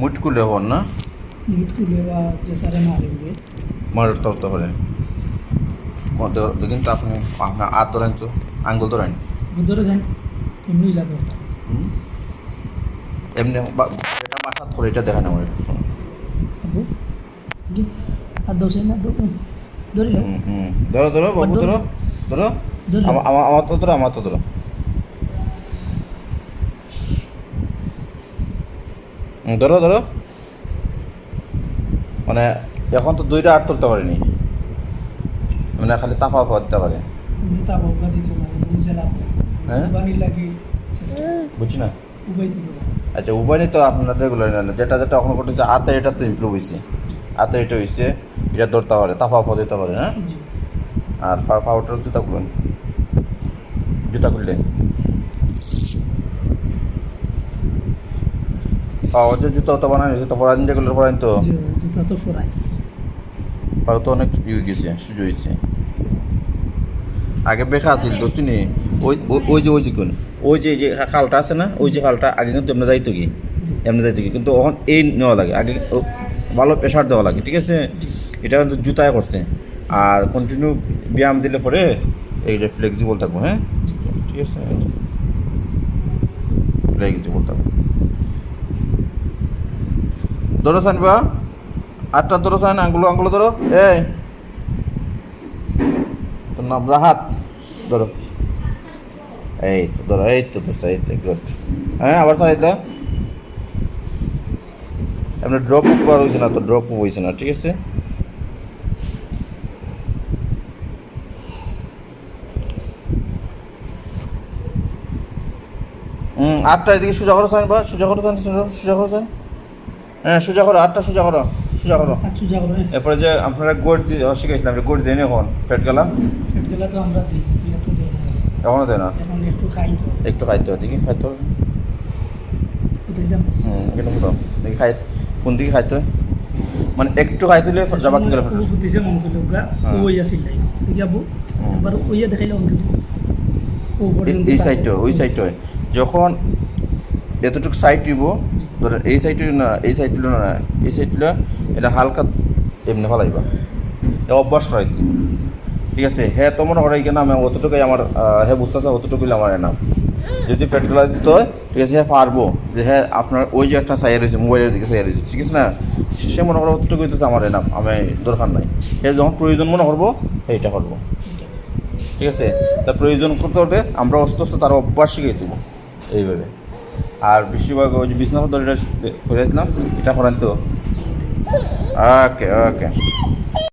মুটকুলে হন না মুট খুলে বা যে সারে মারে উড়ে মার তরতে পারে দেখুন তো আপনি আপনার হাত ধরেন তো আঙ্গুল ধরেন ধরে যান এমনি ইলা হুম? এমনি এটা মাথাত করে এটা দেখেন আমার। আবু কি আর দোষে না দো ধরি। ধরো ধরো বাবু ধরো। ধরো ধরো ধরো। আমা- আমা- আমার তো ধরো আমার তো ধরো ধরো ধরো। মানে এখন তো দুইটা আট তুলতে পারিনি। মানে খালি তাফা ফাফা দিতে পারে। হ্যাঁ? বুঝছি না? আচ্ছা উভয় তো আপনাদের এগুলো না যেটা যেটা এখন করতেছে হাতে এটা তো ইমপ্রুভ হয়েছে হাতে এটা হয়েছে এটা ধরতে পারে তাফা ফাফা দিতে পারে হ্যাঁ? আর ফা- ফাউটার জুতা খুলুন। জুতা খুললে পাওয়ার যে জুতা তো বানানো জুতা পরান যেগুলো পরান তো। জুতা তো ফোরাই পাও তো অনেক ইয়ে গেছে সুযোগ হয়েছে আগে বেখা আছিল তো তিনি ওই ওই- যে ওই যে কোন ওই যে যে খালটা আছে না ওই যে খালটা আগে কিন্তু এমনি যাইতো কি এমনি যাইতো কি কিন্তু এখন এই নেওয়া লাগে আগে ও- ভালো প্রেশার দেওয়া লাগে ঠিক আছে? এটা কিন্তু জুতায় করছে। আর কন্টিনিউ ব্যায়াম দিলে পরে এইটা ফ্লেক্সিবল থাকব হ্যাঁ? ঠিক আছে? ফ্লেক্সিবল থাকব। ধরো সান বা আটটা ধরো সান আঙ্গুলো আঙ্গুলো ধরো। এই। তোর নাম রাহাত। ধরো। এই তো, ধরো, এই তো তো এই তো গুড হ্যাঁ আবার স্যার এটা এমনি ড্রপ আপ করা হয়েছে না, তো ড্রপ আপ হয়েছে না, ঠিক আছে? হুম আটটা, এদিকে সোজা করো সাইন বা সোজা করো সাইন সোজা করো সাইন। হ্যাঁ সোজা করো আটটা সোজা করো সোজা করো। আর চুজা এরপরে যে আপনারা গোট দিয়ে শিখাইছিলাম গোট দিয়ে এখন ফেট গেলাম ফেট গেলা তো আমরা দিই দেয় না। এখন একটু খাই একটু খাইতে হয় দেখি খাইতে হবে। হুম কিন্তু তো দেখি খাই কোন দিকে খাইতে হয়? মানে একটু খাইতে হলে যাবা কি গেলে ফুটিছে মন করলে হ্যাঁ। ওই আছিল নাই দেখি আবু একবার ওইয়া দেখাইলে অন এই সাইডটা ওই সাইডটা যখন এতটুকু সাইড দিব ধরেন এই সাইড না, এই সাইড না, এই সাইড এটা হালকা এমনি ফেলাইবা। অভ্যাস হয় ঠিক আছে? হ্যাঁ তো মনে হয় কেন আমি অতটুকুই আমার হ্যাঁ বুঝতেছে অতটুকুই আমার এনাফ যদি পেট গলা দিতে হয় ঠিক আছে হ্যাঁ পারব। যে হ্যাঁ আপনার ওই যে একটা সাইড রয়েছে মোবাইলের দিকে সাইড রয়েছে ঠিক আছে না? সে মনে করো অতটুকুই তো আমার এনাফ আমি দরকার নাই। সে যখন প্রয়োজন মনে করব, সেইটা করব। ঠিক আছে? তা প্রয়োজন করতে হলে আমরা অস্ত আস্তে তার অভ্যাস শিখিয়ে দেবো, এইভাবে। আর বেশিরভাগ ওই যে দলটা করে দিলাম এটা করেন তো? ওকে ওকে।